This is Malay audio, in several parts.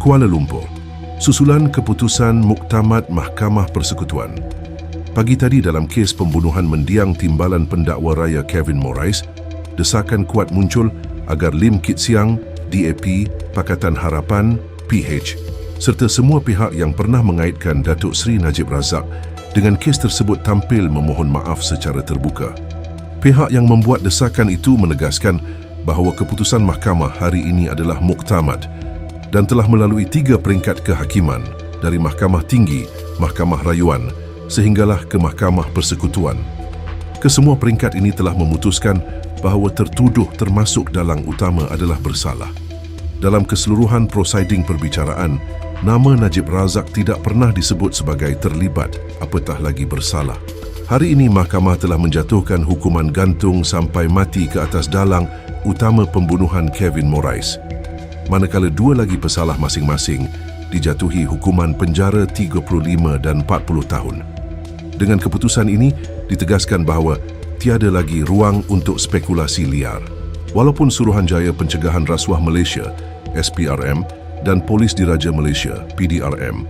Kuala Lumpur. Susulan keputusan Muktamad Mahkamah Persekutuan. Pagi tadi dalam kes pembunuhan mendiang timbalan pendakwa raya Kevin Morais, desakan kuat muncul agar Lim Kit Siang, DAP, Pakatan Harapan, PH, serta semua pihak yang pernah mengaitkan Datuk Seri Najib Razak dengan kes tersebut tampil memohon maaf secara terbuka. Pihak yang membuat desakan itu menegaskan bahawa keputusan mahkamah hari ini adalah muktamad dan telah melalui tiga peringkat kehakiman dari Mahkamah Tinggi, Mahkamah Rayuan sehinggalah ke Mahkamah Persekutuan. Kesemua peringkat ini telah memutuskan bahawa tertuduh termasuk dalang utama adalah bersalah. Dalam keseluruhan prosiding perbicaraan, nama Najib Razak tidak pernah disebut sebagai terlibat apatah lagi bersalah. Hari ini mahkamah telah menjatuhkan hukuman gantung sampai mati ke atas dalang utama pembunuhan Kevin Morais manakala dua lagi pesalah masing-masing dijatuhi hukuman penjara 35 dan 40 tahun. Dengan keputusan ini, ditegaskan bahawa tiada lagi ruang untuk spekulasi liar. Walaupun Suruhanjaya Pencegahan Rasuah Malaysia, SPRM, dan Polis Diraja Malaysia, PDRM,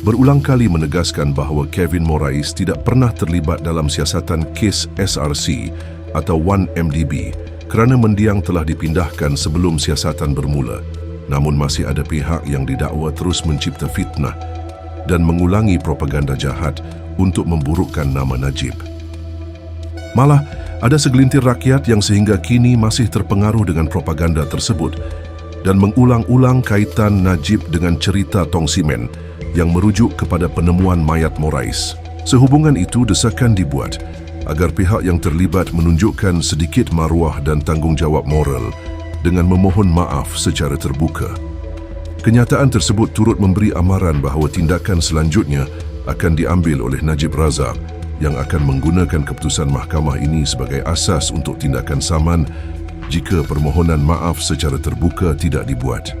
berulang kali menegaskan bahawa Kevin Morais tidak pernah terlibat dalam siasatan kes SRC atau 1MDB kerana mendiang telah dipindahkan sebelum siasatan bermula namun masih ada pihak yang didakwa terus mencipta fitnah dan mengulangi propaganda jahat untuk memburukkan nama Najib. Malah, ada segelintir rakyat yang sehingga kini masih terpengaruh dengan propaganda tersebut dan mengulang-ulang kaitan Najib dengan cerita Tong Simen yang merujuk kepada penemuan mayat Morais. Sehubungan itu, desakan dibuat agar pihak yang terlibat menunjukkan sedikit maruah dan tanggungjawab moral dengan memohon maaf secara terbuka. Kenyataan tersebut turut memberi amaran bahawa tindakan selanjutnya akan diambil oleh Najib Razak yang akan menggunakan keputusan mahkamah ini sebagai asas untuk tindakan saman jika permohonan maaf secara terbuka tidak dibuat.